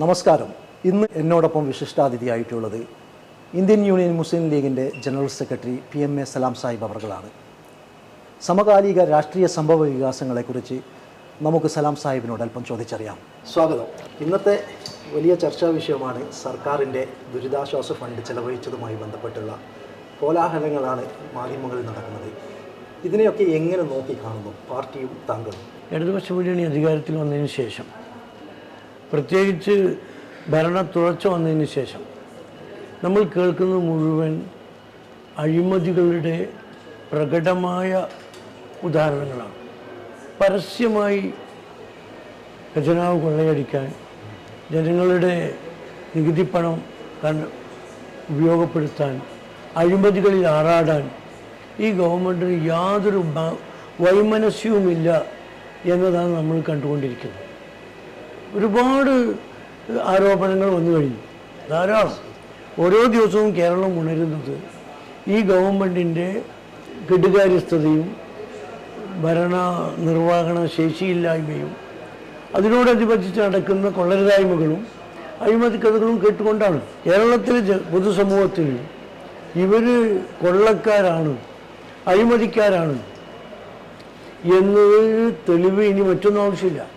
നമസ്കാരം. ഇന്ന് എന്നോടൊപ്പം വിശിഷ്ടാതിഥിയായിട്ടുള്ളത് ഇന്ത്യൻ യൂണിയൻ മുസ്ലിം ലീഗിന്റെ general secretary P M A Salam Sahib അവർകളാണ്. സമകാലിക രാഷ്ട്രീയ സംഭവ വികാസങ്ങളെക്കുറിച്ച് നമുക്ക് സലാം സാഹിബിനോട് അല്പം ചോദിച്ചറിയാം. സ്വാഗതം. ഇന്നത്തെ വലിയ ചർച്ചാ വിഷയമാണ് സർക്കാരിന്റെ ദുരിതാശ്വാസ ഫണ്ട് ചെലവഴിച്ചതുമായി ബന്ധപ്പെട്ടുള്ള കോലാഹലങ്ങളാണ് മാധ്യമങ്ങളിൽ നടക്കുന്നത്. ഇതിനെയൊക്കെ എങ്ങനെ നോക്കി നോക്കിക്കാണുന്നു? പാർട്ടിയും താങ്കളും. ഇടതുപക്ഷ മുന്നണി അധികാരത്തിൽ വന്നതിന് ശേഷം പ്രത്യേകിച്ച് ഭരണ തുടച്ച വന്നതിന് ശേഷം നമ്മൾ കേൾക്കുന്നത് മുഴുവൻ അഴിമതികളുടെ പ്രകടമായ ഉദാഹരണങ്ങളാണ്. പരസ്യമായി ഖജനാവ് കൊള്ളയടിക്കാൻ ജനങ്ങളുടെ നികുതി പണം കൺ ഉപയോഗപ്പെടുത്താൻ അഴിമതികളിൽ ആറാടാൻ ഈ ഗവൺമെന്റിന് യാതൊരു വൈമനസ്യവുമില്ല എന്നതാണ് നമ്മൾ കണ്ടുകൊണ്ടിരിക്കുന്നത്. ഒരുപാട് ആരോപണങ്ങൾ വന്നു കഴിഞ്ഞു. ധാരാളം. ഓരോ ദിവസവും കേരളം ഉണരുന്നത് ഈ ഗവൺമെന്റിന്റെ കെടുകാര്യസ്ഥതയും ഭരണ നിർവഹണ ശേഷിയില്ലായ്മയും അതിനോടനുബന്ധിച്ച് നടക്കുന്ന കൊള്ളരുതായ്മകളും അഴിമതിക്കഥകളും കേട്ടുകൊണ്ടാണ്. കേരളത്തിലെ പൊതുസമൂഹത്തിൽ ഇവർ കൊള്ളക്കാരാണ് അഴിമതിക്കാരാണ് എന്നതിന് തെളിവ് ഇനി മറ്റൊന്നും ആവശ്യമില്ല.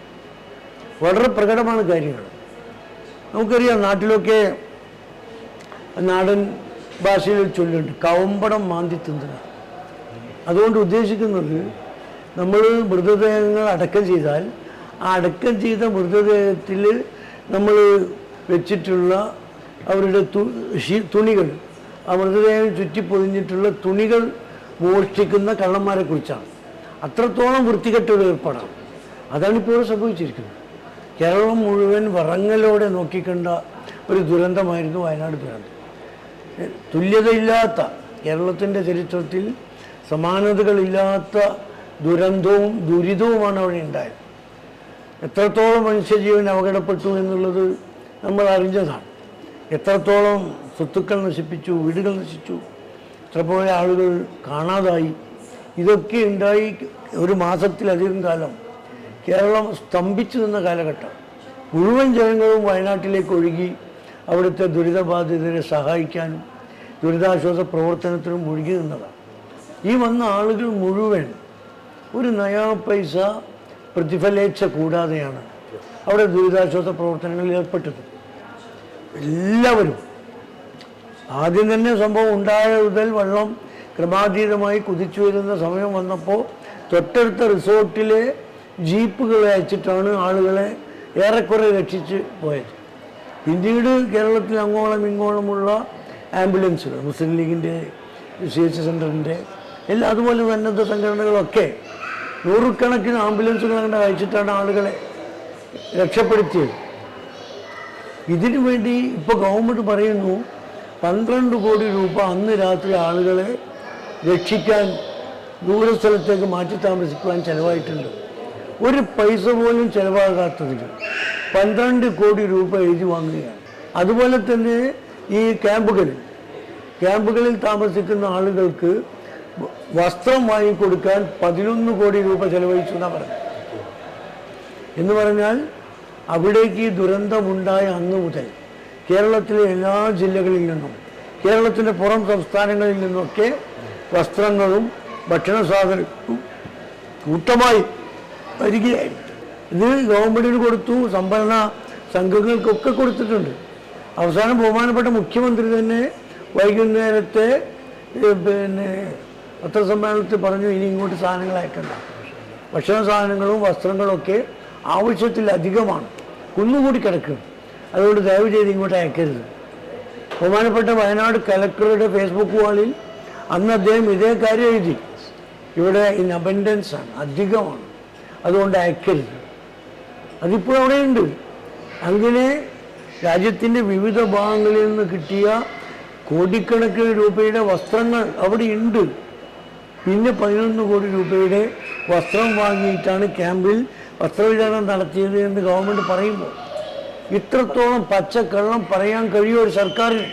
വളരെ പ്രകടമാണ് കാര്യങ്ങൾ. നമുക്കറിയാം നാട്ടിലൊക്കെ നാടൻ ഭാഷയിൽ ചൊല്ലുണ്ട് കവമ്പടം മാന്തി തിന്നുക. അതുകൊണ്ട് ഉദ്ദേശിക്കുന്നത് നമ്മൾ മൃതദേഹങ്ങൾ അടക്കം ചെയ്താൽ ആ അടക്കം ചെയ്ത മൃതദേഹത്തിൽ നമ്മൾ വെച്ചിട്ടുള്ള അവരുടെ തുണികൾ ആ മൃതദേഹം ചുറ്റിപ്പൊതിഞ്ഞിട്ടുള്ള തുണികൾ മോഷ്ടിക്കുന്ന കള്ളന്മാരെ കുറിച്ചാണ് അത്രത്തോളം വൃത്തികെട്ട ഏർപ്പാടാണ്. അതാണ് ഇപ്പോൾ സംഭവിച്ചിരിക്കുന്നത്. കേരളം മുഴുവൻ വറങ്ങലോടെ നോക്കിക്കണ്ട ഒരു ദുരന്തമായിരുന്നു വയനാട് ദുരന്തം. തുല്യതയില്ലാത്ത കേരളത്തിന്റെ ചരിത്രത്തിൽ സമാനതകളില്ലാത്ത ദുരന്തവും ദുരിതവുമാണ് അവിടെ ഉണ്ടായത്. എത്രത്തോളം മനുഷ്യജീവൻ അപകടപ്പെട്ടു എന്നുള്ളത് നമ്മൾ അറിഞ്ഞതാണ്. എത്രത്തോളം സ്വത്തുക്കൾ നശിപ്പിച്ചു വീടുകൾ നശിച്ചു എത്ര പോലെ ആളുകൾ കാണാതായി. ഇതൊക്കെ ഉണ്ടായി ഒരു മാസത്തിലധികം കാലം കേരളം സ്തംഭിച്ചു നിന്ന കാലഘട്ടം. മുഴുവൻ ജനങ്ങളും വയനാട്ടിലേക്ക് ഒഴുകി അവിടുത്തെ ദുരിതബാധിതരെ സഹായിക്കാനും ദുരിതാശ്വാസ പ്രവർത്തനത്തിനും മുഴുകി നിന്നതാണ്. ഈ വന്ന ആളുകൾ മുഴുവൻ ഒരു നയാ പൈസ പ്രതിഫലേച്ഛ കൂടാതെയാണ് അവിടെ ദുരിതാശ്വാസ പ്രവർത്തനങ്ങളിൽ ഏർപ്പെട്ടത്. എല്ലാവരും ആദ്യം തന്നെ സംഭവം ഉണ്ടായ മുതൽ വെള്ളം ക്രമാതീതമായി കുതിച്ചു വരുന്ന സമയം വന്നപ്പോൾ തൊട്ടടുത്ത റിസോർട്ടിലെ ജീപ്പുകൾ അയച്ചിട്ടാണ് ആളുകളെ ഏറെക്കുറെ രക്ഷിച്ച് പോയത്. പിന്നീട് കേരളത്തിൽ അങ്ങോളം ഇങ്ങോളമുള്ള ആംബുലൻസുകൾ മുസ്ലിം ലീഗിന്റെ സി എച്ച് സെന്ററിന്റെ എല്ലാ അതുപോലെ സന്നദ്ധ സംഘടനകളൊക്കെ നൂറുകണക്കിന് ആംബുലൻസുകൾ അങ്ങനെ അയച്ചിട്ടാണ് ആളുകളെ രക്ഷപ്പെടുത്തിയത്. ഇതിനു വേണ്ടി ഇപ്പോൾ ഗവൺമെന്റ് പറയുന്നു പന്ത്രണ്ട് കോടി രൂപ അന്ന് രാത്രി ആളുകളെ രക്ഷിക്കാൻ ദൂരസ്ഥലത്തേക്ക് മാറ്റി താമസിക്കുവാൻ ചിലവായിട്ടുണ്ട്. ഒരു പൈസ പോലും ചിലവാകാത്തതിൽ പന്ത്രണ്ട് കോടി രൂപ എഴുതി വാങ്ങുകയാണ്. അതുപോലെ തന്നെ ഈ ക്യാമ്പുകളിൽ ക്യാമ്പുകളിൽ താമസിക്കുന്ന ആളുകൾക്ക് വസ്ത്രം വാങ്ങിക്കൊടുക്കാൻ പതിനൊന്ന് കോടി രൂപ ചെലവഴിച്ചു എന്നാണ് പറഞ്ഞത് എന്ന് പറഞ്ഞാൽ അവിടേക്ക് ഈ ദുരന്തമുണ്ടായ അന്ന് മുതൽ കേരളത്തിലെ എല്ലാ ജില്ലകളിൽ നിന്നും കേരളത്തിന്റെ പുറം സംസ്ഥാനങ്ങളിൽ നിന്നൊക്കെ വസ്ത്രങ്ങളും ഭക്ഷണ സാധനവും കൂട്ടമായി വരികയായിരുന്നു ഇത് ഗവൺമെന്റിന് കൊടുത്തു സംഭരണ സംഘങ്ങൾക്കൊക്കെ കൊടുത്തിട്ടുണ്ട്. അവസാനം ബഹുമാനപ്പെട്ട മുഖ്യമന്ത്രി തന്നെ വൈകുന്നേരത്തെ പിന്നെ പത്രസമ്മേളനത്തിൽ പറഞ്ഞു ഇനി ഇങ്ങോട്ട് സാധനങ്ങൾ അയക്കണ്ട. ഭക്ഷണ സാധനങ്ങളും വസ്ത്രങ്ങളൊക്കെ ആവശ്യത്തിലധികമാണ് കുന്നുകൂടി കിടക്കും. അതുകൊണ്ട് ദയവ് ചെയ്ത് ഇങ്ങോട്ട് അയക്കരുത്. ബഹുമാനപ്പെട്ട വയനാട് കലക്ടറുടെ ഫേസ്ബുക്ക് വാളിൽ അന്ന് അദ്ദേഹം ഇതേ കാര്യം എഴുതി. ഇവിടെ ഇൻ അബൻഡൻസ് ആണ് അധികമാണ്. അതുകൊണ്ട് അയക്കരുത്. അതിപ്പോൾ അവിടെയുണ്ട്. അങ്ങനെ രാജ്യത്തിന്റെ വിവിധ ഭാഗങ്ങളിൽ നിന്ന് കിട്ടിയ കോടിക്കണക്കിന് രൂപയുടെ വസ്ത്രങ്ങൾ അവിടെ ഉണ്ട് പിന്നെ പതിനൊന്ന് കോടി രൂപയുടെ വസ്ത്രം വാങ്ങിയിട്ടാണ് ക്യാമ്പിൽ വസ്ത്രവിതരണം നടത്തിയത് എന്ന് ഗവൺമെന്റ് പറയുമ്പോൾ. ഇത്രത്തോളം പച്ചക്കള്ളം പറയാൻ കഴിയും ഒരു സർക്കാരിന്?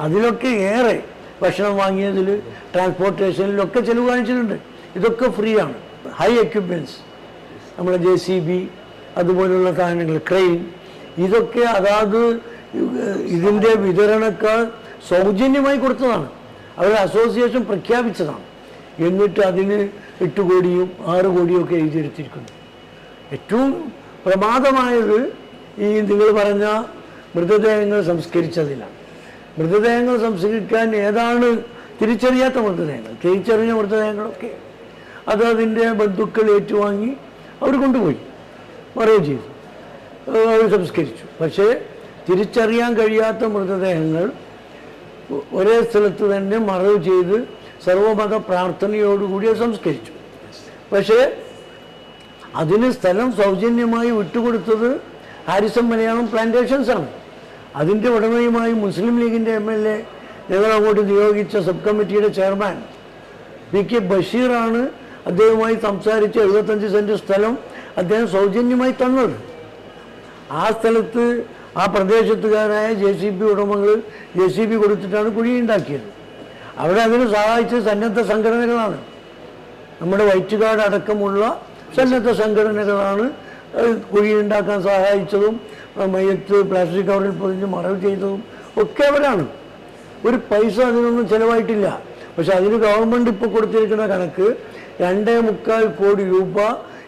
അതിലൊക്കെ ഏറെ ഭക്ഷണം വാങ്ങിയതിൽ ട്രാൻസ്പോർട്ടേഷനിലൊക്കെ ചെലവ് കാണിച്ചിട്ടുണ്ട്. ഇതൊക്കെ ഫ്രീ ആണ്. ഹൈ എക്യുപ്മെന്റ്സ് നമ്മളെ ജെ സി ബി അതുപോലുള്ള സാധനങ്ങൾ ക്രെയിൻ ഇതൊക്കെ അതാത് ഇതിന്റെ വിതരണക്കാർ സൗജന്യമായി കൊടുത്തതാണ്. അവർ അസോസിയേഷൻ പ്രഖ്യാപിച്ചതാണ്. എന്നിട്ട് അതിന് എട്ട് കോടിയും ആറ് കോടിയും ഒക്കെ എഴുതിയെടുത്തിരിക്കുന്നു. ഏറ്റവും പ്രമാദമായത് ഈ നിങ്ങൾ പറഞ്ഞ മൃതദേഹങ്ങൾ സംസ്കരിച്ചതിലാണ് മൃതദേഹങ്ങൾ സംസ്കരിക്കാൻ ഏതാണ് തിരിച്ചറിയാത്ത മൃതദേഹങ്ങൾ? തിരിച്ചറിഞ്ഞ മൃതദേഹങ്ങളൊക്കെ. അത് അതിന്റെ ബന്ധുക്കൾ ഏറ്റുവാങ്ങി അവർ കൊണ്ടുപോയി. പറയുകയും ചെയ്തു. അവർ സംസ്കരിച്ചു. പക്ഷേ തിരിച്ചറിയാൻ കഴിയാത്ത മൃതദേഹങ്ങൾ ഒരേ സ്ഥലത്ത് തന്നെ മറവ് ചെയ്ത് സർവമത പ്രാർത്ഥനയോടുകൂടി സംസ്കരിച്ചു. പക്ഷേ അതിന് സ്ഥലം സൗജന്യമായി വിട്ടുകൊടുത്തത് ഹാരിസൺ മലയാളം പ്ലാന്റേഷൻസാണ് അതിന്റെ ഉടമയുമായി മുസ്ലിം ലീഗിന്റെ എം എൽ എ ഞങ്ങൾ അങ്ങോട്ട് നിയോഗിച്ച സബ് കമ്മിറ്റിയുടെ ചെയർമാൻ പി കെ ബഷീറാണ് അദ്ദേഹവുമായി സംസാരിച്ച് എഴുപത്തഞ്ച് സെന്റ് സ്ഥലം അദ്ദേഹം സൗജന്യമായി തന്നത്. ആ സ്ഥലത്ത് ആ പ്രദേശത്തുകാരായ ജെ സി ബി ഉടമകൾ ജെ സി ബി കൊടുത്തിട്ടാണ് കുഴിയുണ്ടാക്കിയത്. അവിടെ അതിന് സഹായിച്ച സന്നദ്ധ സംഘടനകളാണ്. നമ്മുടെ വൈറ്റ് കാർഡ് അടക്കമുള്ള സന്നദ്ധ സംഘടനകളാണ് കുഴി ഉണ്ടാക്കാൻ സഹായിച്ചതും മയത്ത് പ്ലാസ്റ്റിക് കവറിൽ പൊതിഞ്ഞ് മറവ് ചെയ്തതും ഒക്കെ അവരാണ്. ഒരു പൈസ അതിനൊന്നും ചിലവായിട്ടില്ല. പക്ഷെ അതിന് ഗവൺമെന്റ് ഇപ്പോൾ കൊടുത്തിരിക്കുന്ന കണക്ക് രണ്ടേ മുക്കാൽ കോടി രൂപ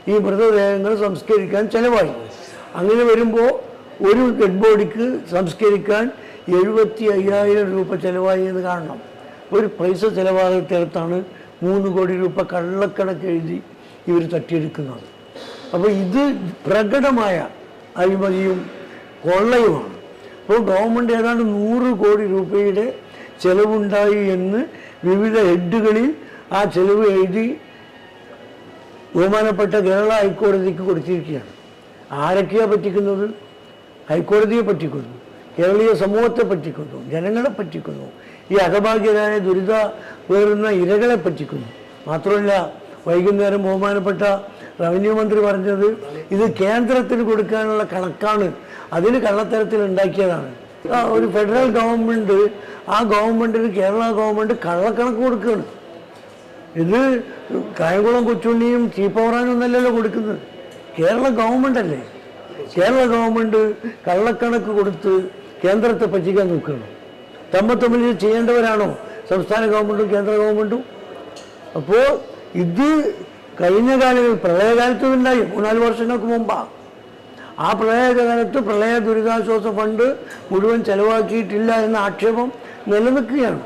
ഈ മൃതദേഹങ്ങൾ സംസ്കരിക്കാൻ ചിലവായി. അങ്ങനെ വരുമ്പോൾ ഒരു ഡെഡ് ബോഡിക്ക് സംസ്കരിക്കാൻ എഴുപത്തി അയ്യായിരം രൂപ ചിലവായി എന്ന് കാണണം. ഒരു പൈസ ചിലവാകത്തിടത്താണ് മൂന്ന് കോടി രൂപ കള്ളക്കണക്ക് എഴുതി ഇവർ തട്ടിയെടുക്കുന്നത്. അപ്പോൾ ഇത് പ്രകടമായ അഴിമതിയും കൊള്ളയുമാണ്. അപ്പോൾ ഗവൺമെന്റ് ഏതാണ്ട് നൂറ് കോടി രൂപയുടെ ചെലവുണ്ടായി എന്ന് വിവിധ ഹെഡുകളിൽ ആ ചെലവ് എഴുതി ബഹുമാനപ്പെട്ട കേരള ഹൈക്കോടതിക്ക് കൊടുത്തിരിക്കുകയാണ്. ആരൊക്കെയാണ് പറ്റിക്കുന്നത്? ഹൈക്കോടതിയെ പറ്റിക്കുന്നു കേരളീയ സമൂഹത്തെ പറ്റിക്കുന്നു ജനങ്ങളെ പറ്റിക്കുന്നു ഈ അകഭാഗ്യരായ ദുരിത വേറുന്ന ഇരകളെ പറ്റിക്കുന്നു. മാത്രമല്ല വൈകുന്നേരം ബഹുമാനപ്പെട്ട റവന്യൂ മന്ത്രി പറഞ്ഞത് ഇത് കേന്ദ്രത്തിന് കൊടുക്കാനുള്ള കണക്കാണ്. അതിന് കള്ളത്തരത്തിൽ ഉണ്ടാക്കിയതാണ്. ഒരു ഫെഡറൽ ഗവൺമെന്റ് ആ ഗവൺമെന്റിന് കേരള ഗവൺമെന്റ് കള്ളക്കണക്ക് കൊടുക്കുകയാണ്. ഇത് കായംകുളം കൊച്ചുണ്ണിയും ചീപ്പവറാനും ഒന്നല്ലല്ലോ കൊടുക്കുന്നത്. കേരള ഗവൺമെന്റ് അല്ലേ? കേരള ഗവൺമെന്റ് കള്ളക്കണക്ക് കൊടുത്ത് കേന്ദ്രത്തെ പറ്റിക്കാൻ നോക്കുകയാണ് തമ്മ തമ്മിൽ ചെയ്യേണ്ടവരാണോ? സംസ്ഥാന ഗവൺമെന്റും കേന്ദ്ര ഗവൺമെന്റും അപ്പോൾ ഇത് കഴിഞ്ഞ കാലങ്ങളിൽ പ്രളയകാലത്തും ഉണ്ടായി. മൂന്നാൽ വർഷങ്ങൾക്ക് മുമ്പാ. ആ പ്രളയകാലത്ത് പ്രളയ ദുരിതാശ്വാസ ഫണ്ട് മുഴുവൻ ചെലവാക്കിയിട്ടില്ല എന്ന ആക്ഷേപം നിലനിൽക്കുകയാണ്.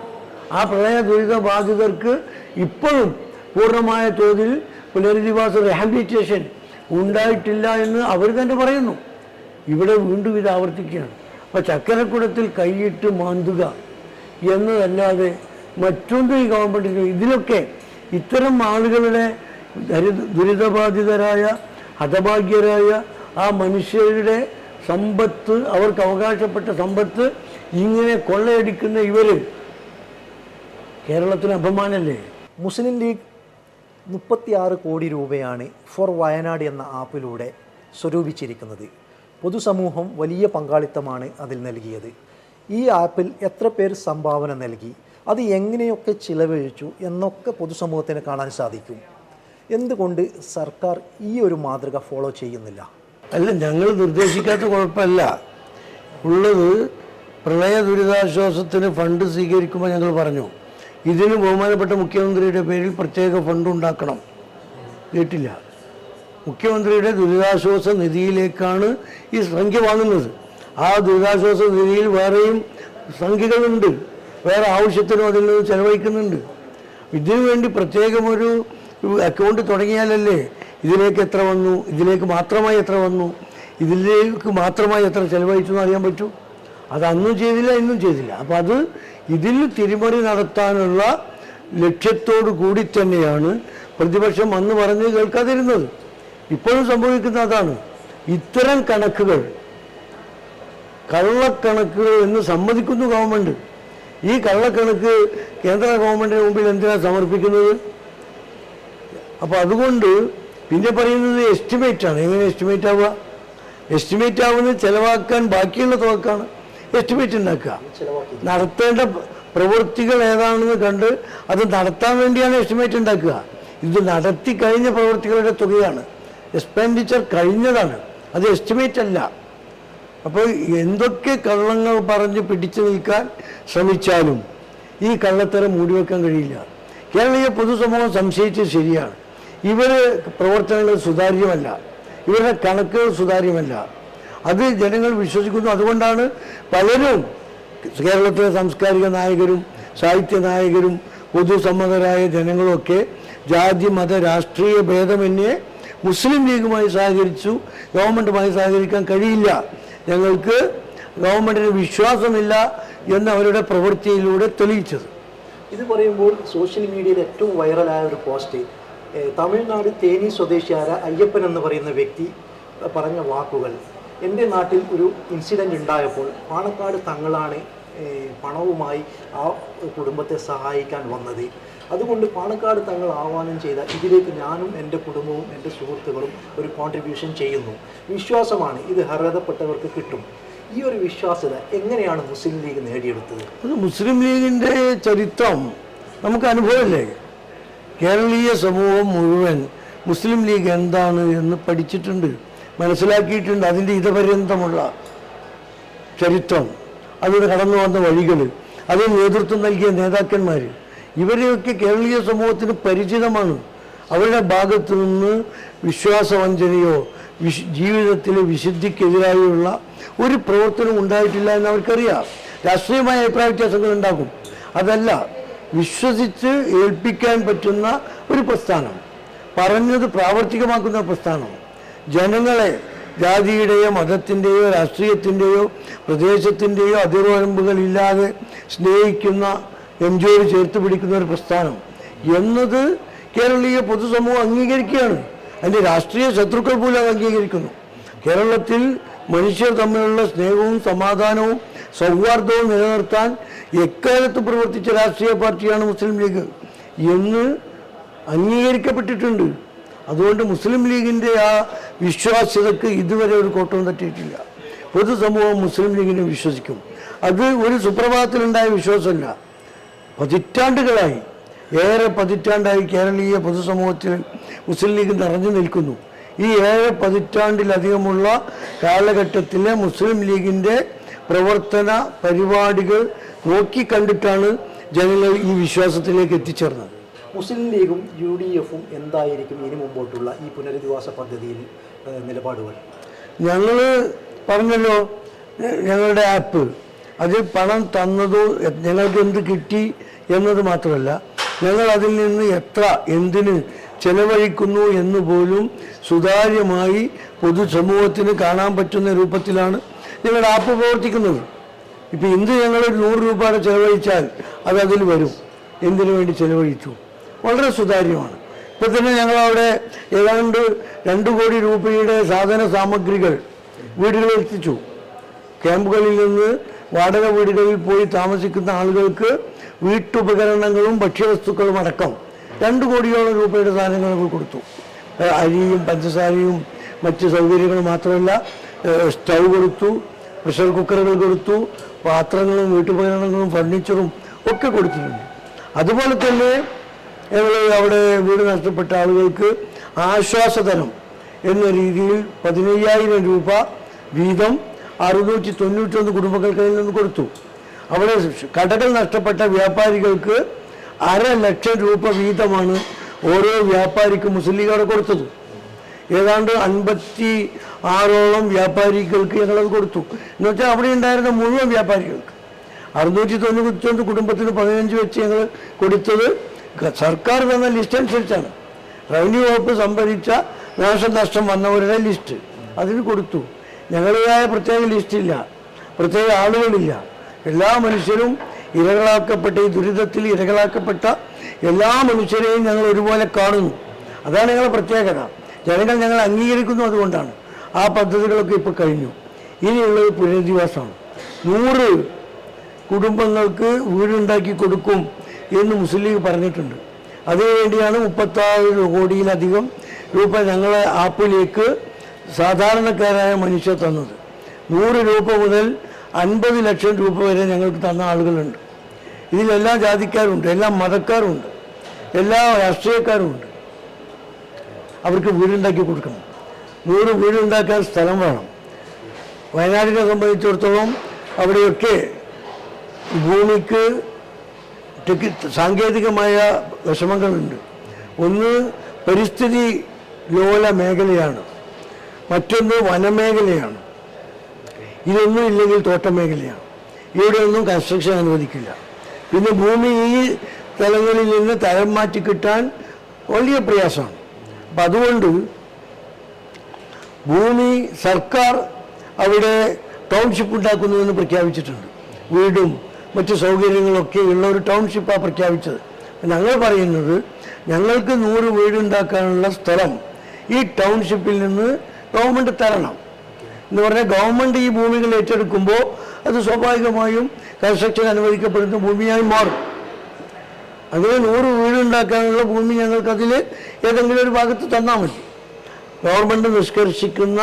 ആ പ്രളയ ദുരിത ബാധിതർക്ക് ഇപ്പോഴും പൂർണമായ തോതിൽ പുനരധിവാസ റിഹാബിലിറ്റേഷൻ ഉണ്ടായിട്ടില്ല എന്ന് അവർ തന്നെ പറയുന്നു. ഇവിടെ വീണ്ടും ഇത് ആവർത്തിക്കുകയാണ്. അപ്പോൾ ചക്കരക്കുടത്തിൽ കൈയിട്ട് മാന്തുക എന്നതല്ലാതെ മറ്റൊന്നും ഈ ഗവൺമെന്റിന് ഇതിലൊക്കെ ഇത്തരം ആളുകളുടെ ദരി- ദുരിതബാധിതരായ ഹതഭാഗ്യരായ ആ മനുഷ്യരുടെ സമ്പത്ത് അവർക്ക് അവകാശപ്പെട്ട സമ്പത്ത് ഇങ്ങനെ കൊള്ളയടിക്കുന്ന ഇവർ കേരളത്തിന് അപമാനല്ലേ മുസ്ലിം ലീഗ് മുപ്പത്തിയാറ് കോടി രൂപയാണ് ഫോർ വയനാട് എന്ന ആപ്പിലൂടെ സ്വരൂപിച്ചിരിക്കുന്നത്. പൊതുസമൂഹം വലിയ പങ്കാളിത്തമാണ് അതിൽ നൽകിയത്. ഈ ആപ്പിൽ എത്ര പേർ സംഭാവന നൽകി അത് എങ്ങനെയൊക്കെ ചിലവഴിച്ചു എന്നൊക്കെ പൊതുസമൂഹത്തിന് കാണാൻ സാധിക്കും. എന്തുകൊണ്ട് സർക്കാർ ഈ ഒരു മാതൃക ഫോളോ ചെയ്യുന്നില്ല? അല്ല ഞങ്ങൾ നിർദ്ദേശിക്കാത്ത കുഴപ്പമല്ല. ഉള്ളത് പ്രളയ ദുരിതാശ്വാസത്തിന് ഫണ്ട് സ്വീകരിക്കുമ്പോൾ ഞങ്ങൾ പറഞ്ഞു. ഇതിന് ബഹുമാനപ്പെട്ട മുഖ്യമന്ത്രിയുടെ പേരിൽ പ്രത്യേക ഫണ്ട് ഉണ്ടാക്കണം. കേട്ടില്ല. മുഖ്യമന്ത്രിയുടെ ദുരിതാശ്വാസ നിധിയിലേക്കാണ് ഈ സംഖ്യ വാങ്ങുന്നത്. ആ ദുരിതാശ്വാസ നിധിയിൽ വേറെയും സംഖ്യകളുണ്ട്. വേറെ ആവശ്യത്തിനും അതിൽ നിന്ന് ചെലവഴിക്കുന്നുണ്ട്. ഇതിനു വേണ്ടി പ്രത്യേകമൊരു അക്കൗണ്ട് തുടങ്ങിയാലല്ലേ ഇതിലേക്ക് എത്ര വന്നു ഇതിലേക്ക് മാത്രമായി എത്ര വന്നു ഇതിലേക്ക് മാത്രമായി എത്ര ചെലവഴിച്ചു എന്ന് അറിയാൻ പറ്റൂ? അത് അന്നും ചെയ്തില്ല ഇന്നും ചെയ്തില്ല. അപ്പം അത് ഇതിൽ തിരിമറി നടത്താനുള്ള ലക്ഷ്യത്തോടു കൂടി തന്നെയാണ് പ്രതിപക്ഷം അന്ന് പറഞ്ഞ് കേൾക്കാതിരുന്നത്. ഇപ്പോഴും സംഭവിക്കുന്ന അതാണ്. ഇത്തരം കണക്കുകൾ കള്ളക്കണക്കുകൾ എന്ന് സമ്മതിക്കുന്നു ഗവൺമെന്റ് ഈ കള്ളക്കണക്ക് കേന്ദ്ര ഗവൺമെന്റിന് മുമ്പിൽ എന്തിനാണ് സമർപ്പിക്കുന്നത്? അപ്പോൾ അതുകൊണ്ട് പിന്നെ പറയുന്നത് എസ്റ്റിമേറ്റ് ആണ്. എങ്ങനെ എസ്റ്റിമേറ്റ് ആവുക? എസ്റ്റിമേറ്റ് ആവുന്നത് ചിലവാക്കാൻ ബാക്കിയുള്ള തുകക്കാണ്. എസ്റ്റിമേറ്റ് ഉണ്ടാക്കുക നടത്തേണ്ട പ്രവൃത്തികൾ ഏതാണെന്ന് കണ്ട് അത് നടത്താൻ വേണ്ടിയാണ് എസ്റ്റിമേറ്റ് ഉണ്ടാക്കുക. ഇത് നടത്തി കഴിഞ്ഞ പ്രവൃത്തികളുടെ തുകയാണ്. എക്സ്പെൻഡിച്ചർ കഴിഞ്ഞതാണ്. അത് എസ്റ്റിമേറ്റ് അല്ല. അപ്പോൾ എന്തൊക്കെ കള്ളങ്ങൾ പറഞ്ഞ് പിടിച്ചു നിൽക്കാൻ ശ്രമിച്ചാലും ഈ കള്ളത്തരം മൂടിവെക്കാൻ കഴിയില്ല. കേരളീയ പൊതുസമൂഹം സംശയിച്ചത് ശരിയാണ്. ഇവർ പ്രവർത്തനങ്ങൾ സുതാര്യമല്ല. ഇവരുടെ കണക്കുകൾ സുതാര്യമല്ല. അത് ജനങ്ങൾ വിശ്വസിക്കുന്നു. അതുകൊണ്ടാണ് പലരും കേരളത്തിലെ സാംസ്കാരിക നായകരും സാഹിത്യ നായകരും പൊതുസമ്മതരായ ജനങ്ങളൊക്കെ ജാതി മത രാഷ്ട്രീയ ഭേദമന്യേ മുസ്ലിം ലീഗുമായി സഹകരിച്ചു ഗവൺമെന്റുമായി സഹകരിക്കാൻ കഴിയില്ല. ഞങ്ങൾക്ക് ഗവൺമെന്റിന് വിശ്വാസമില്ല എന്ന് അവരുടെ പ്രവൃത്തിയിലൂടെ തെളിയിച്ചത്. ഇത് പറയുമ്പോൾ സോഷ്യൽ മീഡിയയിൽ ഏറ്റവും വൈറലായ ഒരു പോസ്റ്റ് തമിഴ്നാട് തേനി സ്വദേശിയായ അയ്യപ്പൻ എന്ന് പറയുന്ന വ്യക്തി പറഞ്ഞ വാക്കുകൾ. എന്റെ നാട്ടിൽ ഒരു ഇൻസിഡന്റ് ഉണ്ടായപ്പോൾ പാണക്കാട് തങ്ങളാണ് പണവുമായി ആ കുടുംബത്തെ സഹായിക്കാൻ വന്നത്. അതുകൊണ്ട് പാണക്കാട് തങ്ങൾ ആഹ്വാനം ചെയ്ത ഇതിലേക്ക് ഞാനും എന്റെ കുടുംബവും എന്റെ സുഹൃത്തുക്കളും ഒരു കോൺട്രിബ്യൂഷൻ ചെയ്യുന്നു. വിശ്വാസമാണ് ഇത് അർഹതപ്പെട്ടവർക്ക് കിട്ടും. ഈ ഒരു വിശ്വാസ്യത എങ്ങനെയാണ് മുസ്ലിം ലീഗ് നേടിയെടുത്തത്? അത് മുസ്ലിം ലീഗിന്റെ ചരിത്രം നമുക്ക് അനുഭവമില്ലേ? കേരളീയ സമൂഹം മുഴുവൻ മുസ്ലിം ലീഗ് എന്താണ് എന്ന് പഠിച്ചിട്ടുണ്ട്. മനസ്സിലാക്കിയിട്ടുണ്ട് അതിന്റെ ഇതപര്യന്തമുള്ള ചരിത്രം. അതിന് കടന്നു വന്ന വഴികൾ അതിന് നേതൃത്വം നൽകിയ നേതാക്കന്മാർ ഇവരെയൊക്കെ കേരളീയ സമൂഹത്തിന് പരിചിതമാണ്. അവരുടെ ഭാഗത്തു നിന്ന് വിശ്വാസവഞ്ചനയോ വിശ് ജീവിതത്തിലെ വിശുദ്ധിക്കെതിരായുള്ള ഒരു പ്രവർത്തനം ഉണ്ടായിട്ടില്ല എന്ന് അവർക്കറിയാം. രാഷ്ട്രീയമായ അഭിപ്രായ വ്യത്യാസങ്ങൾ ഉണ്ടാക്കും അതല്ല വിശ്വസിച്ച് ഏൽപ്പിക്കാൻ പറ്റുന്ന ഒരു പ്രസ്ഥാനം. പറഞ്ഞത് പ്രാവർത്തികമാക്കുന്ന പ്രസ്ഥാനം. ജനങ്ങളെ ജാതിയുടെയോ മതത്തിന്റെയോ രാഷ്ട്രീയത്തിന്റെയോ പ്രദേശത്തിന്റെയോ അതിർവരമ്പുകളില്ലാതെ സ്നേഹിക്കുന്ന എൻജോയ് ചേർത്ത് പിടിക്കുന്ന ഒരു പ്രസ്ഥാനം. എന്നത് കേരളീയ പൊതുസമൂഹം അംഗീകരിക്കുകയാണ്. അതിന്റെ രാഷ്ട്രീയ ശത്രുക്കൾ പോലും അംഗീകരിക്കുന്നു. കേരളത്തിൽ മനുഷ്യർ തമ്മിലുള്ള സ്നേഹവും സമാധാനവും സൗഹാർദ്ദവും നിലനിർത്താൻ എക്കാലത്ത് പ്രവർത്തിച്ച രാഷ്ട്രീയ പാർട്ടിയാണ് മുസ്ലിം ലീഗ് എന്ന് അംഗീകരിക്കപ്പെട്ടിട്ടുണ്ട്. അതുകൊണ്ട് മുസ്ലിം ലീഗിന്റെ ആ വിശ്വാസ്യതക്ക് ഇതുവരെ ഒരു കോട്ടവും തട്ടിയിട്ടില്ല. പൊതുസമൂഹം മുസ്ലിം ലീഗിനെ വിശ്വസിക്കും. അത് ഒരു സുപ്രഭാതത്തിലുണ്ടായ വിശ്വാസമല്ല. പതിറ്റാണ്ടുകളായി ഏറെ പതിറ്റാണ്ടായി കേരളീയ പൊതുസമൂഹത്തിൽ മുസ്ലിം ലീഗ് നിറഞ്ഞു നിൽക്കുന്നു. ഈ ഏഴ് പതിറ്റാണ്ടിലധികമുള്ള കാലഘട്ടത്തിലെ മുസ്ലിം ലീഗിന്റെ പ്രവർത്തന പരിപാടികൾ നോക്കിക്കണ്ടിട്ടാണ് ജനങ്ങൾ ഈ വിശ്വാസത്തിലേക്ക് എത്തിച്ചേർന്നത്. മുസ്ലിം ലീഗും യു ഡി എഫും എന്തായിരിക്കും ഇനി മുമ്പോട്ടുള്ള ഈ പുനരധിവാസ പദ്ധതിയിൽ നിലപാടുകൾ? ഞങ്ങൾ പറഞ്ഞല്ലോ ഞങ്ങളുടെ ആപ്പ്. അതിൽ പണം തന്നതോ ഞങ്ങൾക്ക് എന്ത് കിട്ടി എന്നത് മാത്രമല്ല ഞങ്ങൾ അതിൽ നിന്ന് എത്ര എന്തിന് ചെലവഴിക്കുന്നു എന്ന് പോലും സുതാര്യമായി പൊതുസമൂഹത്തിന് കാണാൻ പറ്റുന്ന രൂപത്തിലാണ് ഞങ്ങളുടെ ആപ്പ് പ്രവർത്തിക്കുന്നത്. ഇപ്പം എന്ത് ഞങ്ങൾ നൂറ് രൂപയുടെ ചെലവഴിച്ചാൽ അത് അതിൽ വരും. എന്തിനു വേണ്ടി ചെലവഴിച്ചു? വളരെ സുതാര്യമാണ്. ഇപ്പം തന്നെ ഞങ്ങളവിടെ ഏതാണ്ട് രണ്ട് കോടി രൂപയുടെ സാധന സാമഗ്രികൾ വീടുകളിൽ എത്തിച്ചു. ക്യാമ്പുകളിൽ നിന്ന് വാടക വീടുകളിൽ പോയി താമസിക്കുന്ന ആളുകൾക്ക് വീട്ടുപകരണങ്ങളും ഭക്ഷ്യവസ്തുക്കളും അടക്കം രണ്ട് കോടിയോളം രൂപയുടെ സാധനങ്ങൾ നമ്മൾ കൊടുത്തു. അരിയും പഞ്ചസാരയും മറ്റ് സൗകര്യങ്ങളും മാത്രമല്ല സ്റ്റൗ കൊടുത്തു പ്രഷർ കുക്കറുകൾ കൊടുത്തു പാത്രങ്ങളും വീട്ടുപകരണങ്ങളും ഫർണിച്ചറും ഒക്കെ കൊടുത്തിട്ടുണ്ട്. അതുപോലെ തന്നെ ഞങ്ങൾ അവിടെ വീട് നഷ്ടപ്പെട്ട ആളുകൾക്ക് ആശ്വാസധനം എന്ന രീതിയിൽ പതിനയ്യായിരം രൂപ വീതം അറുന്നൂറ്റി തൊണ്ണൂറ്റൊന്ന് കുടുംബങ്ങൾക്കതിൽ നിന്ന് കൊടുത്തു. അവിടെ കടകൾ നഷ്ടപ്പെട്ട വ്യാപാരികൾക്ക് അര ലക്ഷം രൂപ വീതമാണ് ഓരോ വ്യാപാരിക്കും മുസ്ലിം ലീഗോടെ കൊടുത്തത്. ഏതാണ്ട് അൻപത്തി ആറോളം വ്യാപാരികൾക്ക് ഞങ്ങളത് കൊടുത്തു. എന്ന് വെച്ചാൽ അവിടെ ഉണ്ടായിരുന്ന മുഴുവൻ വ്യാപാരികൾക്ക്. അറുന്നൂറ്റി തൊണ്ണൂറ്റൊന്ന് കുടുംബത്തിന് പതിനഞ്ച് വെച്ച് ഞങ്ങൾ കൊടുത്തത് സർക്കാർ തന്ന ലിസ്റ്റ് അനുസരിച്ചാണ്. റവന്യൂ വകുപ്പ് സംഭരിച്ച നാശനഷ്ടം വന്നവരുടെ ലിസ്റ്റ് അതിന് കൊടുത്തു. ഞങ്ങളുടേതായ പ്രത്യേക ലിസ്റ്റില്ല പ്രത്യേക ആളുകളില്ല. എല്ലാ മനുഷ്യരും ഇരകളാക്കപ്പെട്ട ഈ ദുരിതത്തിൽ ഇരകളാക്കപ്പെട്ട എല്ലാ മനുഷ്യരെയും ഞങ്ങൾ ഒരുപോലെ കാണുന്നു. അതാണ് ഞങ്ങളുടെ പ്രത്യേകത. ജനങ്ങൾ ഞങ്ങൾ അംഗീകരിക്കുന്നു അതുകൊണ്ടാണ്. ആ പദ്ധതികളൊക്കെ ഇപ്പോൾ കഴിഞ്ഞു. ഇനിയുള്ളത് പുനരധിവാസമാണ്. നൂറ് കുടുംബങ്ങൾക്ക് വീടുണ്ടാക്കി കൊടുക്കും. എന്ന് മുസ്ലിം ലീഗ് പറഞ്ഞിട്ടുണ്ട്. അതിനുവേണ്ടിയാണ് മുപ്പത്താറ് കോടിയിലധികം രൂപ ഞങ്ങളെ ആപ്പിലേക്ക് സാധാരണക്കാരായ മനുഷ്യർ തന്നത്. നൂറ് രൂപ മുതൽ അൻപത് ലക്ഷം രൂപ വരെ ഞങ്ങൾക്ക് തന്ന ആളുകളുണ്ട്. ഇതിലെല്ലാ ജാതിക്കാരുണ്ട് എല്ലാ മതക്കാരുണ്ട് എല്ലാ രാഷ്ട്രീയക്കാരുമുണ്ട്. അവർക്ക് വീടുണ്ടാക്കി കൊടുക്കണം. നൂറ് വീടുണ്ടാക്കാൻ സ്ഥലം വേണം. വയനാടിനെ സംബന്ധിച്ചിടത്തോളം അവിടെയൊക്കെ ഭൂമിക്ക് ടെക്- സാങ്കേതികമായ വിഷമങ്ങളുണ്ട്. ഒന്ന് പരിസ്ഥിതി ലോല മേഖലയാണ്. മറ്റൊന്ന് വനമേഖലയാണ്. ഇതൊന്നും ഇല്ലെങ്കിൽ തോട്ട മേഖലയാണ് ഇവിടെയൊന്നും കൺസ്ട്രക്ഷൻ അനുവദിക്കില്ല. പിന്നെ ഭൂമി ഈ സ്ഥലങ്ങളിൽ നിന്ന് തരം മാറ്റി കിട്ടാൻ വലിയ പ്രയാസമാണ്. അപ്പം അതുകൊണ്ട് ഭൂമി സർക്കാർ അവിടെ ടൗൺഷിപ്പ് ഉണ്ടാക്കുന്നുവെന്ന് പ്രഖ്യാപിച്ചിട്ടുണ്ട്. വീടും മറ്റു സൗകര്യങ്ങളൊക്കെ ഉള്ള ഒരു ടൗൺഷിപ്പാണ് പ്രഖ്യാപിച്ചത്. ഞങ്ങൾ പറയുന്നത് ഞങ്ങൾക്ക് നൂറ് വീടുണ്ടാക്കാനുള്ള സ്ഥലം ഈ ടൗൺഷിപ്പിൽ നിന്ന് ഗവൺമെന്റ് തരണം. എന്ന് പറഞ്ഞാൽ ഗവൺമെന്റ് ഈ ഭൂമികൾ ഏറ്റെടുക്കുമ്പോൾ അത് സ്വാഭാവികമായും കൺസ്ട്രക്ഷൻ അനുവദിക്കപ്പെടുന്ന ഭൂമിയായി മാറും. അങ്ങനെ നൂറ് വീടുണ്ടാക്കാനുള്ള ഭൂമി ഞങ്ങൾക്കതിൽ ഏതെങ്കിലും ഒരു ഭാഗത്ത് തന്നാൽ മതി. ഗവൺമെന്റ് നിഷ്കർഷിക്കുന്ന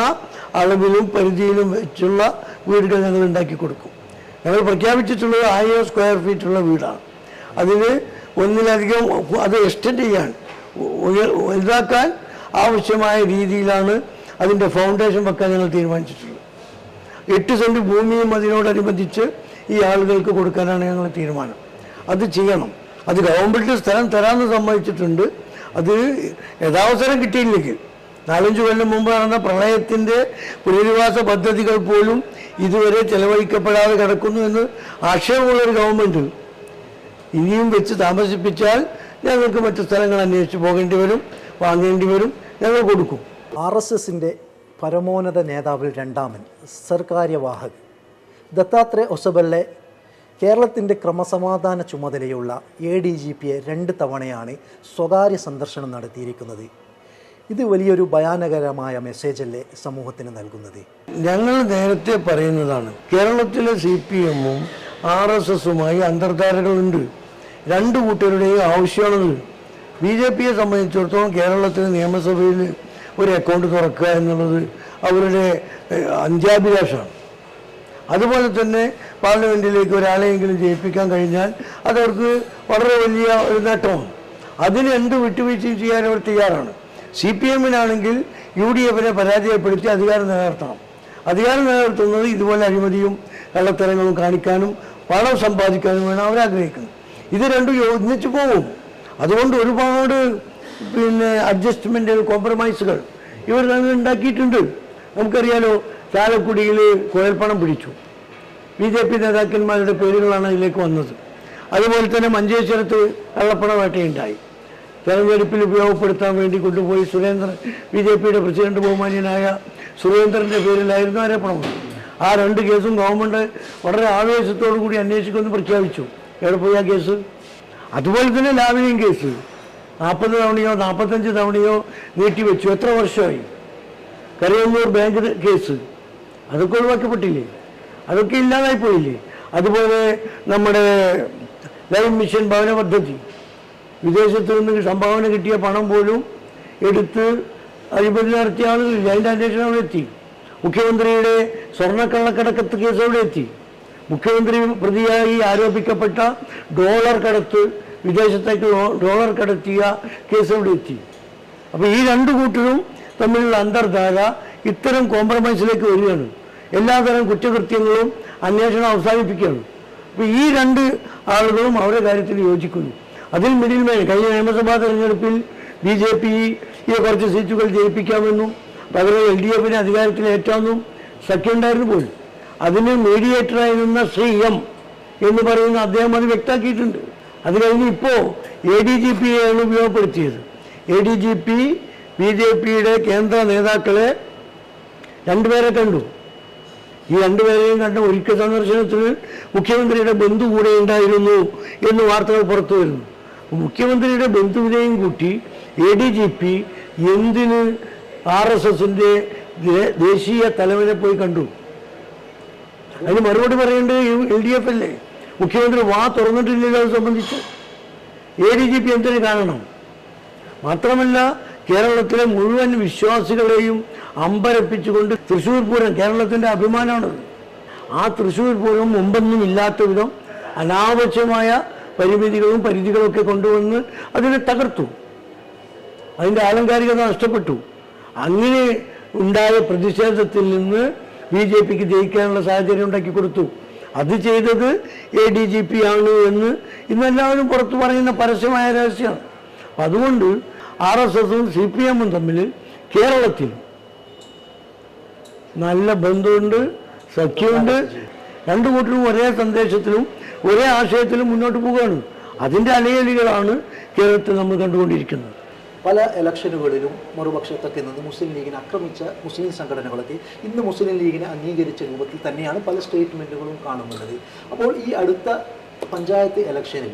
അളവിലും പരിധിയിലും വെച്ചുള്ള വീടുകൾ ഞങ്ങൾ ഉണ്ടാക്കി കൊടുക്കും. ഞങ്ങൾ പ്രഖ്യാപിച്ചിട്ടുള്ളത് ആയിരം സ്ക്വയർ ഫീറ്റുള്ള വീടാണ്. അതിന് ഒന്നിലധികം അത് എക്സ്റ്റെൻഡ് ചെയ്യാൻ വലുതാക്കാൻ ആവശ്യമായ രീതിയിലാണ് അതിന്റെ ഫൗണ്ടേഷൻ വെക്കാൻ ഞങ്ങൾ തീരുമാനിച്ചിട്ടുള്ളത്. എട്ട് സെന്റ് ഭൂമിയും അതിനോടനുബന്ധിച്ച് ഈ ആളുകൾക്ക് കൊടുക്കാനാണ് ഞങ്ങൾ തീരുമാനം. അത് ചെയ്യണം. അത് ഗവൺമെന്റ് സ്ഥലം തരാമെന്ന് സമ്മതിച്ചിട്ടുണ്ട്. അത് യഥാവസരം കിട്ടിയില്ലെങ്കിൽ നാലഞ്ച് കൊല്ലം മുമ്പ് നടന്ന പ്രളയത്തിന്റെ പുനരധിവാസ പദ്ധതികൾ പോലും ഇതുവരെ ചെലവഴിക്കപ്പെടാതെ കിടക്കുന്നു എന്ന് ആക്ഷേപമുള്ളൊരു ഗവൺമെന്റ് ഇനിയും വെച്ച് താമസിപ്പിച്ചാൽ ഞങ്ങൾക്ക് മറ്റു സ്ഥലങ്ങൾ അന്വേഷിച്ച് പോകേണ്ടി വരും വാങ്ങേണ്ടി വരും ഞങ്ങൾ കൊടുക്കും. ആർ എസ് എസിന്റെ പരമോന്നത നേതാവിൽ രണ്ടാമൻ സർക്കാര്യവാഹക് ദത്താത്രേ ഒസബല്ലെ കേരളത്തിന്റെ ക്രമസമാധാന ചുമതലയുള്ള എ ഡി ജി പിയെ രണ്ട് തവണയാണ് സ്വകാര്യ സന്ദർശനം നടത്തിയിരിക്കുന്നത്. ഇത് വലിയൊരു ഭയാനകരമായ മെസ്സേജ് അല്ലേ സമൂഹത്തിന് നൽകുന്നത്? ഞങ്ങൾ നേരത്തെ പറയുന്നതാണ് കേരളത്തിലെ സി പി എമ്മും ആർ എസ് എസുമായി അന്തർധാരകളുണ്ട്. രണ്ട് കൂട്ടരുടെയും ആവശ്യമാണത്. ബി ജെ പിയെ സംബന്ധിച്ചിടത്തോളം കേരളത്തിൽ നിയമസഭയിൽ ഒരു അക്കൗണ്ട് തുറക്കുക എന്നുള്ളത് അവരുടെ അന്ത്യാഭിലാഷമാണ് അതുപോലെ തന്നെ പാർലമെന്റിലേക്ക് ഒരാളെയെങ്കിലും ജയിപ്പിക്കാൻ കഴിഞ്ഞാൽ അതവർക്ക് വളരെ വലിയ ഒരു നേട്ടമാണ്. അതിന് എന്ത് വിട്ടുവീഴ്ചയും ചെയ്യാൻ അവർ തയ്യാറാണ്. സി പി എമ്മിനാണെങ്കിൽ യു ഡി എഫിനെ പരാജയപ്പെടുത്തി അധികാരം നിലനിർത്തണം. അധികാരം നിലനിർത്തുന്നത് ഇതുപോലെ അഴിമതിയും കള്ളത്തരങ്ങളും കാണിക്കാനും പണം സമ്പാദിക്കാനും വേണം അവരാഗ്രഹിക്കുന്നത്. ഇത് രണ്ടും യോജിച്ച് പോകും. അതുകൊണ്ട് ഒരുപാട് പിന്നെ അഡ്ജസ്റ്റ്മെന്റുകൾ കോംപ്രമൈസുകൾ ഇവർ ഉണ്ടാക്കിയിട്ടുണ്ട്. നമുക്കറിയാലോ ചാലക്കുടിയിൽ കുഴൽപ്പണം പിടിച്ചു. ബി ജെ പി നേതാക്കന്മാരുടെ പേരുകളാണ് അതിലേക്ക് വന്നത്. അതുപോലെ തന്നെ മഞ്ചേശ്വരത്ത് കള്ളപ്പണ വേട്ടയുണ്ടായി. തെരഞ്ഞെടുപ്പിൽ ഉപയോഗപ്പെടുത്താൻ വേണ്ടി കൊണ്ടുപോയി സുരേന്ദ്രൻ ബി ജെ പിയുടെ പ്രസിഡന്റ് ബഹുമാന്യനായ സുരേന്ദ്രന്റെ പേരിലായിരുന്നു ആരോപണം. ആ രണ്ട് കേസും ഗവൺമെന്റ് വളരെ ആവേശത്തോടു കൂടി അന്വേഷിക്കുമെന്ന് പ്രഖ്യാപിച്ചു. എവിടെ പോയി ആ കേസ്? അതുപോലെ തന്നെ ലാവിനിയും കേസ്. നാൽപ്പത് തവണയോ നാൽപ്പത്തഞ്ച് തവണയോ നീട്ടിവെച്ചു. എത്ര വർഷമായി? Karayannur bank case. അതൊക്കെ ഒഴിവാക്കപ്പെട്ടില്ലേ? അതൊക്കെ ഇല്ലാതായി പോയില്ലേ അതുപോലെ നമ്മുടെ ലൈഫ് മിഷൻ ഭവന പദ്ധതി. വിദേശത്ത് നിന്ന് സംഭാവന കിട്ടിയ പണം പോലും എടുത്ത് അഴിമതി നടത്തിയ ആളുകളില്ല. അതിന്റെ അന്വേഷണം അവിടെ എത്തി. മുഖ്യമന്ത്രിയുടെ സ്വർണക്കള്ളക്കടക്കത്ത് കേസ് അവിടെ എത്തി. മുഖ്യമന്ത്രി പ്രതിയായി ആരോപിക്കപ്പെട്ട ഡോളർ കടത്ത് വിദേശത്തേക്ക് ഡോളർ കടത്തിയ കേസ് അവിടെ എത്തി. അപ്പോൾ ഈ രണ്ട് കൂട്ടരും തമ്മിലുള്ള അന്തർധാര ഇത്തരം കോംപ്രമൈസിലേക്ക് വരികയാണ്. എല്ലാതരം കുറ്റകൃത്യങ്ങളും അന്വേഷണം അവസാനിപ്പിക്കുകയാണ്. അപ്പോൾ ഈ രണ്ട് ആളുകളും അവരുടെ കാര്യത്തിൽ യോജിക്കുന്നു. അതിൽ മിഡിൽ മാൻ കഴിഞ്ഞ നിയമസഭാ തെരഞ്ഞെടുപ്പിൽ ബി ജെ പി ഈ കുറച്ച് സീറ്റുകൾ ജയിപ്പിക്കാമെന്നും പകരം എൽ ഡി എഫിനെ അധികാരത്തിലേറ്റാമെന്നും സഖ്യമുണ്ടായിരുന്നു പോലും. അതിന് മീഡിയേറ്ററായി നിന്ന ശ്രീ എം എന്ന് പറയുന്ന അദ്ദേഹം അത് വ്യക്തമാക്കിയിട്ടുണ്ട്. അത് കഴിഞ്ഞ് ഇപ്പോൾ എ ഡി ജി പിയെയാണ് ഉപയോഗപ്പെടുത്തിയത്. A D G P B J പിയുടെ കേന്ദ്ര നേതാക്കളെ രണ്ടുപേരെ കണ്ടു. ഈ രണ്ടുപേരെയും കണ്ട ഒരിക്കൽ സന്ദർശനത്തിൽ മുഖ്യമന്ത്രിയുടെ ബന്ധു കൂടെ ഉണ്ടായിരുന്നു എന്ന് വാർത്തകൾ പുറത്തു വരുന്നു. മുഖ്യമന്ത്രിയുടെ ബന്ധുവിനെയും കൂട്ടി എ ഡി ജി പി എന്തിന് ആർ എസ് എസിന്റെ ദേശീയ തലവനെ പോയി കണ്ടു? അതിന് മറുപടി പറയേണ്ടത് എൽ ഡി എഫ് അല്ലേ? മുഖ്യമന്ത്രി വാ തുറന്നിട്ടില്ലല്ലോ അത് സംബന്ധിച്ച്. എ ഡി ജി പി എന്തിനു കാണണം? മാത്രമല്ല കേരളത്തിലെ മുഴുവൻ വിശ്വാസികളെയും അമ്പരപ്പിച്ചുകൊണ്ട് തൃശ്ശൂർ പൂരം കേരളത്തിന്റെ അഭിമാനമാണത്. ആ തൃശ്ശൂർ പൂരം മുമ്പൊന്നും ഇല്ലാത്ത വിധം അനാവശ്യമായ പരിമിതികളും പരിധികളും ഒക്കെ കൊണ്ടുവന്ന് അതിനെ തകർത്തു. അതിന്റെ ആലങ്കാരികത നഷ്ടപ്പെട്ടു. അങ്ങനെ ഉണ്ടായ പ്രതിഷേധത്തിൽ നിന്ന് ബി ജെ പിക്ക് ജയിക്കാനുള്ള സാഹചര്യം ഉണ്ടാക്കി കൊടുത്തു. അത് ചെയ്തത് എ ഡി ജി പി ആണ് എന്ന് ഇന്നെല്ലാവരും പുറത്തു പറയുന്ന പരസ്യമായ രഹസ്യമാണ്. അപ്പം അതുകൊണ്ട് ആർ എസ് എസും സി പി എമ്മും തമ്മിൽ കേരളത്തിൽ നല്ല ബന്ധമുണ്ട് സഖ്യമുണ്ട് രണ്ടു കൂട്ടരും ഒരേ സന്ദേശത്തിലും ഒരേ ആശയത്തിലും മുന്നോട്ട് പോവുകയാണ്. അതിന്റെ അലയലികളാണ് കേരളത്തിൽ നമ്മൾ കണ്ടുകൊണ്ടിരിക്കുന്നത്. പല ഇലക്ഷനുകളിലും മറുപക്ഷത്തൊക്കെ നിന്ന് മുസ്ലിം ലീഗിനെ ആക്രമിച്ച മുസ്ലിം സംഘടനകളൊക്കെ ഇന്ന് മുസ്ലിം ലീഗിനെ അംഗീകരിച്ച രൂപത്തിൽ തന്നെയാണ് പല സ്റ്റേറ്റ്മെന്റുകളും കാണുന്നത്. അപ്പോൾ ഈ അടുത്ത പഞ്ചായത്ത് ഇലക്ഷനിൽ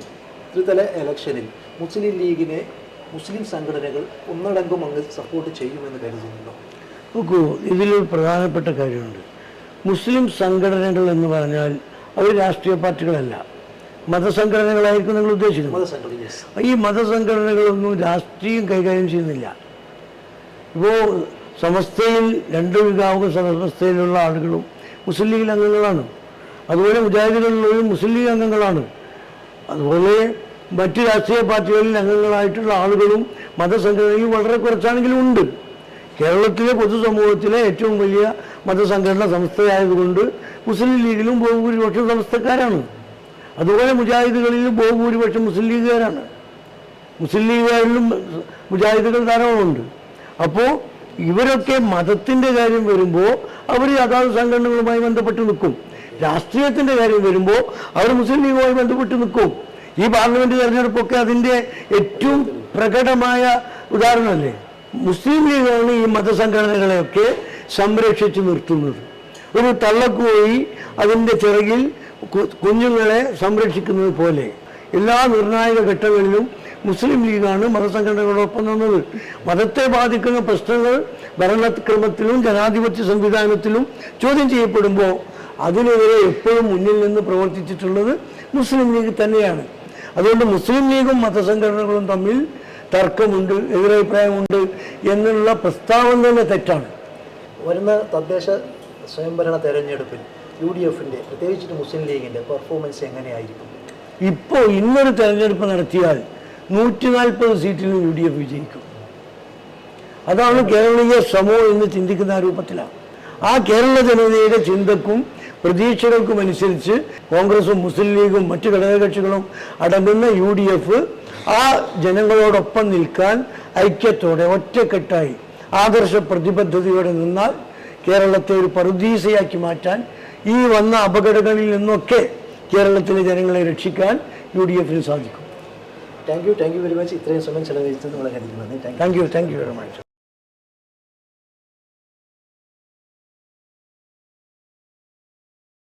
ത്രിതല ഇലക്ഷനിൽ മുസ്ലിം ലീഗിനെ മുസ്ലിം സംഘടനകൾ ഒന്നടങ്കം അങ്ങ് സപ്പോർട്ട് ചെയ്യുമെന്ന് കരുതുന്നുണ്ടോ? നോക്കൂ ഇതിലൊരു പ്രധാനപ്പെട്ട കാര്യമുണ്ട്. മുസ്ലിം സംഘടനകൾ എന്ന് പറഞ്ഞാൽ അവർ രാഷ്ട്രീയ പാർട്ടികളല്ല. മതസംഘടനകളായിരിക്കും നിങ്ങൾ ഉദ്ദേശിക്കുന്നത്. ഈ മതസംഘടനകളൊന്നും രാഷ്ട്രീയം കൈകാര്യം ചെയ്യുന്നില്ല. ഇപ്പോൾ സമസ്തയിൽ രണ്ട് വിഭാഗം സമസ്തയിലുള്ള ആളുകളും മുസ്ലിം ലീഗിൽ അംഗങ്ങളാണ്. അതുപോലെ മുജാഹിദുകളിലുള്ളവരും മുസ്ലിം ലീഗ് അംഗങ്ങളാണ്. അതുപോലെ മറ്റ് രാഷ്ട്രീയ പാർട്ടികളിൽ അംഗങ്ങളായിട്ടുള്ള ആളുകളും മതസംഘടനയിൽ വളരെ കുറച്ചാണെങ്കിലും ഉണ്ട്. കേരളത്തിലെ പൊതുസമൂഹത്തിലെ ഏറ്റവും വലിയ മതസംഘടന സംസ്ഥയായതുകൊണ്ട് മുസ്ലിം ലീഗിലും ബഹുഭൂരിപക്ഷം സംസ്ഥക്കാരാണ്. അതുപോലെ മുജാഹിദുകളിലും ബഹുഭൂരിപക്ഷം മുസ്ലിം ലീഗുകാരാണ്. മുസ്ലിം ലീഗുകാരിലും മുജാഹിദുകൾ ധാരാളമുണ്ട്. അപ്പോൾ ഇവരൊക്കെ മതത്തിന്റെ കാര്യം വരുമ്പോൾ അവർ അതാത് സംഘടനകളുമായി ബന്ധപ്പെട്ട് നിൽക്കും. രാഷ്ട്രീയത്തിന്റെ കാര്യം വരുമ്പോൾ അവർ മുസ്ലിം ലീഗുമായി ബന്ധപ്പെട്ട് നിൽക്കും. ഈ പാർലമെന്റ് തെരഞ്ഞെടുപ്പൊക്കെ അതിന്റെ ഏറ്റവും പ്രകടമായ ഉദാഹരണമല്ലേ? മുസ്ലിം ലീഗാണ് ഈ മതസംഘടനകളെയൊക്കെ സംരക്ഷിച്ചു നിർത്തുന്നത്. ഒരു തള്ളക്കുപോയി അതിന്റെ ചിറകിൽ കുഞ്ഞുങ്ങളെ സംരക്ഷിക്കുന്നത് പോലെ എല്ലാ നിർണായക ഘട്ടങ്ങളിലും മുസ്ലിം ലീഗാണ് മതസംഘടനകളോടൊപ്പം നിന്നത്. മതത്തെ ബാധിക്കുന്ന പ്രശ്നങ്ങൾ ഭരണക്രമത്തിലും ജനാധിപത്യ സംവിധാനത്തിലും ചോദ്യം ചെയ്യപ്പെടുമ്പോൾ അതിനെതിരെ എപ്പോഴും മുന്നിൽ നിന്ന് പ്രവർത്തിച്ചിട്ടുള്ളത് മുസ്ലിം ലീഗ് തന്നെയാണ്. അതുകൊണ്ട് മുസ്ലിം ലീഗും മതസംഘടനകളും തമ്മിൽ തർക്കമുണ്ട് എതിരഭിപ്രായമുണ്ട് എന്നുള്ള പ്രസ്താവന തന്നെ തെറ്റാണ്. വരുന്ന തദ്ദേശ സ്വയംഭരണ തെരഞ്ഞെടുപ്പിൽ യു ഡി എഫിന്റെ പ്രത്യേകിച്ചിട്ട് മുസ്ലിം ലീഗിന്റെ പെർഫോമൻസ് എങ്ങനെയായിരിക്കും? ഇപ്പോൾ ഇന്നൊരു തെരഞ്ഞെടുപ്പ് നടത്തിയാൽ നൂറ്റി നാൽപ്പത് സീറ്റിൽ യു ഡി എഫ് വിജയിക്കും. അതാണ് കേരളീയ സമൂഹം എന്ന് ചിന്തിക്കുന്ന രൂപത്തിലാണ്. ആ കേരള ജനതയുടെ ചിന്തക്കും പ്രതീക്ഷകൾക്കും അനുസരിച്ച് കോൺഗ്രസും മുസ്ലിം ലീഗും മറ്റു ഘടകകക്ഷികളും അടങ്ങുന്ന യു ഡി എഫ് ആ ജനങ്ങളോടൊപ്പം നിൽക്കാൻ ഐക്യത്തോടെ ഒറ്റക്കെട്ടായി ആദർശ പ്രതിബദ്ധതയോടെ നിന്നാൽ കേരളത്തെ ഒരു പറുദീസയാക്കി മാറ്റാൻ ഈ വന്ന അപകടങ്ങളിൽ നിന്നൊക്കെ കേരളത്തിലെ ജനങ്ങളെ രക്ഷിക്കാൻ യു ഡി എഫിന് സാധിക്കും. Thank you thank you very much ഇത്രയും സമയം ചെലവഴിച്ചത് വളരെ thank you thank you very much